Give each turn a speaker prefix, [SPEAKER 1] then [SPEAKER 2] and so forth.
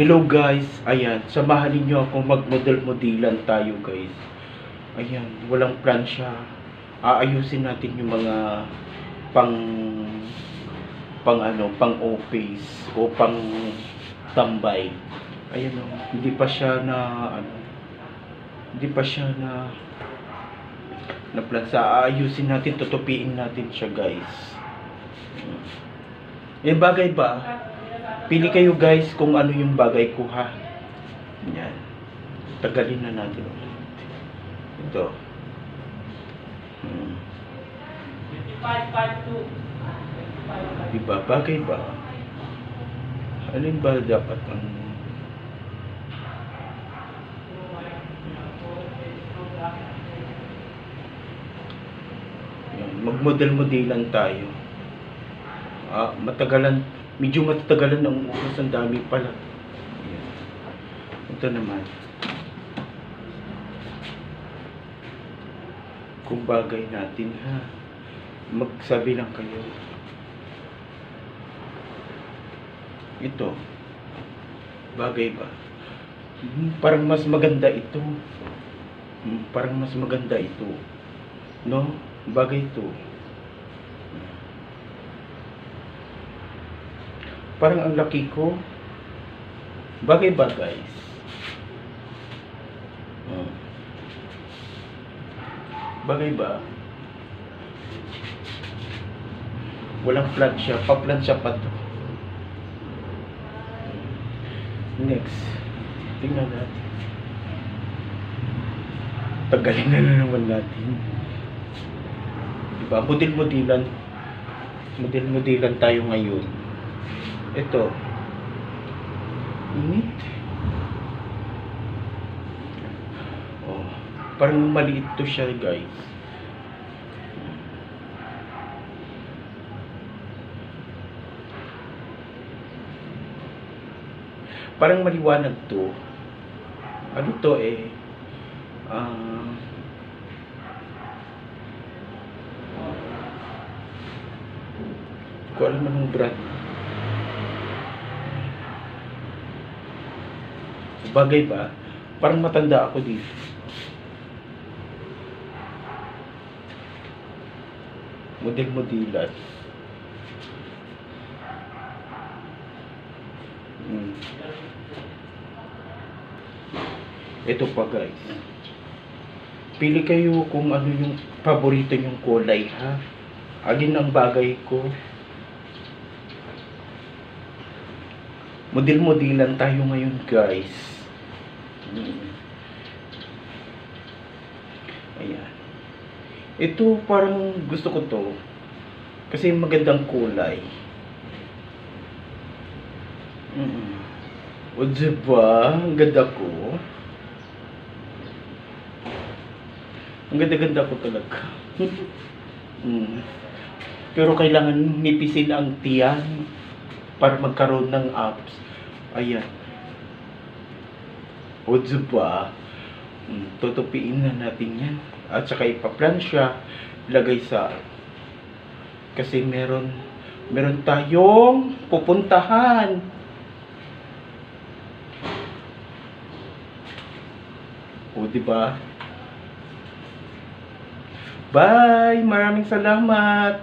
[SPEAKER 1] Hello guys, ayan, samahan niyo ako magmodel-modelan tayo guys. Ayan, walang plan siya. Aayusin natin yung mga pang pang ano, pang office o pang tambay. Ayan o, hindi pa siya na ano, hindi pa siya na na plan sa aayusin natin, tutupiin natin siya guys. Eh bagay ba? Pili kayo guys kung ano yung bagay ko ha. Yan. Tagalin na natin ulit. Ito. Hmm. Diba? Bagay ba? Alin ba dapat ang... Yan. Magmodel-modelan tayo. Ah, matagalan, medyo matagalan ang oras, ang dami pala. Ito naman. Kung bagay natin ha. Magsabi lang kayo. Ito. Bagay ba? Hmm, parang mas maganda ito. Hmm, parang mas maganda ito. No? Bagay ito. Parang ang laki ko. Bagay ba guys? Bagay ba? Walang flat siya. Pa-flat siya pa to. Next. Tingnan natin. Tagalin na na naman natin. Diba? Model-modelan. Model-modelan tayo ngayon. Ito. Init. Oh, parang maliit to siya, guys. Parang maliwanag to. Ano to eh? Ah... ko alam anong brand. Bagay ba? Parang matanda ako dito. Model-modelan. Hmm. Ito pa guys. Pili kayo kung ano yung paborito nyong kulay ha. Alin ang bagay ko. Model-modelan tayo ngayon guys. Hmm. Ayan. Ito parang gusto ko to. Kasi magandang kulay. Mm. O diba? Ang ganda ko. Ang ganda-ganda ko talaga. mm. Pero kailangan nipisin ang tiyan para magkaroon ng abs. Ayan. O diba? Mm, tutupiin na natin yan. At saka ipaplan siya, lagay sa kasi meron meron tayong pupuntahan. O, di ba? Bye! Maraming salamat!